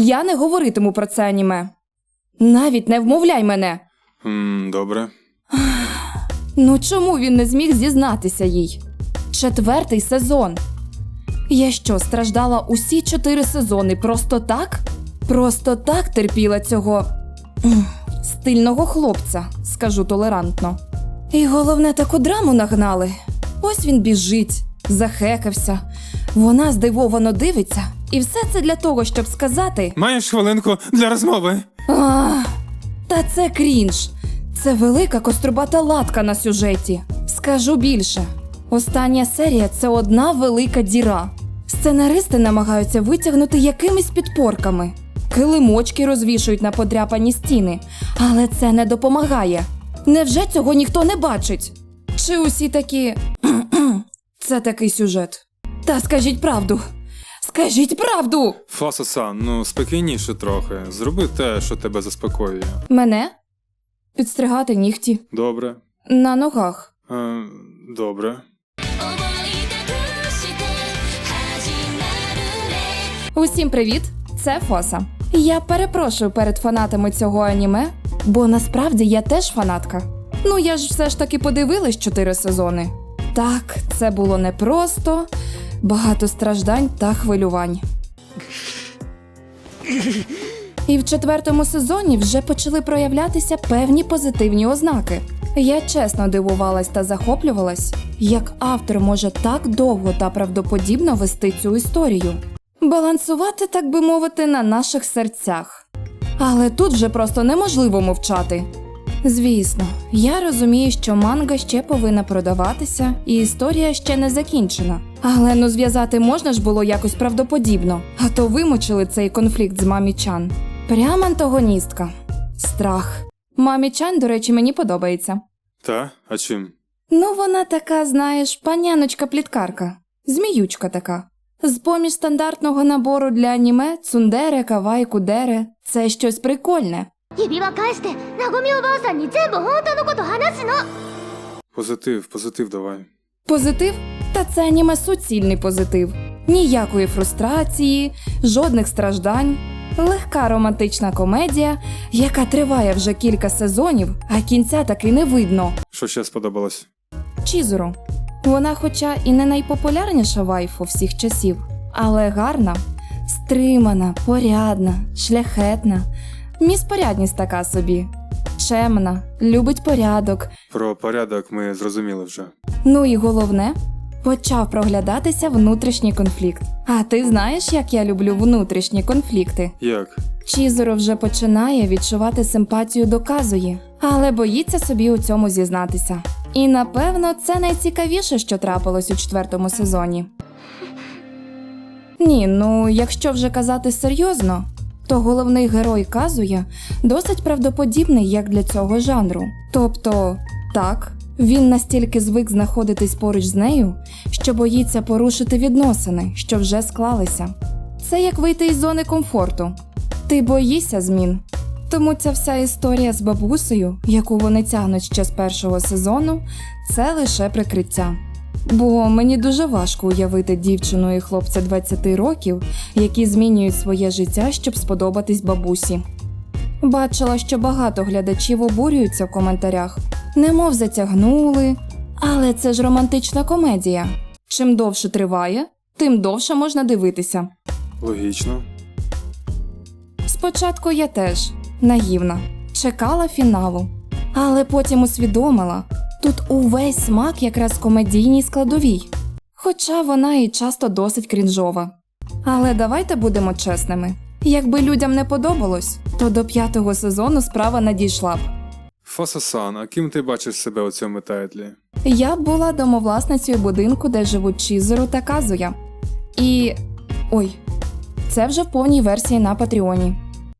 Я не говоритиму про це аніме. Навіть не вмовляй мене. М, добре. Ну чому він не зміг зізнатися їй? Четвертий сезон. Я що, страждала усі чотири сезони просто так? Просто так терпіла цього м, стильного хлопця, скажу толерантно. І головне таку драму нагнали. Ось він біжить, захекався. Вона здивовано дивиться, і все це для того, щоб сказати: Маєш хвилинку для розмови? а, та це крінж. Це велика кострубата латка на сюжеті. Скажу більше. Остання серія це одна велика діра. Сценаристи намагаються витягнути якимись підпорками. Килимочки розвішують на подряпані стіни, але це не допомагає. Невже цього ніхто не бачить? Чи усі такі. Це такий сюжет. Та скажіть правду. Кажіть правду! Фасосан, ну спокійніше трохи. Зроби те, що тебе заспокоює. Мене? Підстригати нігті. Добре. На ногах. Е, Добре. Усім привіт! Це Фоса. Я перепрошую перед фанатами цього аніме, бо насправді я теж фанатка. Ну я ж все ж таки подивилась чотири сезони. Так, це було непросто багато страждань та хвилювань. І в четвертому сезоні вже почали проявлятися певні позитивні ознаки. Я чесно дивувалась та захоплювалась, як автор може так довго та правдоподібно вести цю історію. Балансувати, так би мовити, на наших серцях. Але тут вже просто неможливо мовчати. Звісно, я розумію, що манга ще повинна продаватися, і історія ще не закінчена. Але ну зв'язати можна ж було якось правдоподібно, а то вимучили цей конфлікт з мамічан. Прям антагоністка. Страх. Мамічан, до речі, мені подобається. Та, а чим? Ну, вона така, знаєш, паняночка пліткарка, зміючка така. З поміж стандартного набору для аніме цундере, кавай, кудере – це щось прикольне. Позитив, позитив давай. Позитив? Та це аніме суцільний позитив. Ніякої фрустрації, жодних страждань. Легка романтична комедія, яка триває вже кілька сезонів, а кінця таки не видно. Що ще сподобалось? Чізуру. Вона, хоча і не найпопулярніша вайфу всіх часів, але гарна, стримана, порядна, шляхетна. Міс порядність така собі. Чемна, любить порядок. Про порядок ми зрозуміли вже. Ну і головне, почав проглядатися внутрішній конфлікт. А ти знаєш, як я люблю внутрішні конфлікти? Як? Чізоро вже починає відчувати симпатію до Казуї, але боїться собі у цьому зізнатися. І напевно це найцікавіше, що трапилось у четвертому сезоні. Ні, ну якщо вже казати серйозно, то головний герой Казуя досить правдоподібний як для цього жанру. Тобто, так, він настільки звик знаходитись поруч з нею, що боїться порушити відносини, що вже склалися. Це як вийти із зони комфорту. Ти боїшся змін. Тому ця вся історія з бабусею, яку вони тягнуть ще з першого сезону, це лише прикриття. Бо мені дуже важко уявити дівчину і хлопця 20 років, які змінюють своє життя, щоб сподобатись бабусі. Бачила, що багато глядачів обурюються в коментарях, немов затягнули. Але це ж романтична комедія. Чим довше триває, тим довше можна дивитися. Логічно. Спочатку я теж наївна, чекала фіналу, але потім усвідомила, тут увесь смак якраз комедійній складовій. Хоча вона і часто досить крінжова. Але давайте будемо чесними. Якби людям не подобалось, то до п'ятого сезону справа надійшла б. Фасосан, а ким ти бачиш себе у цьому тайтлі? Я була домовласницею будинку, де живуть Чізеру та Казуя. І. ой, це вже в повній версії на Патреоні.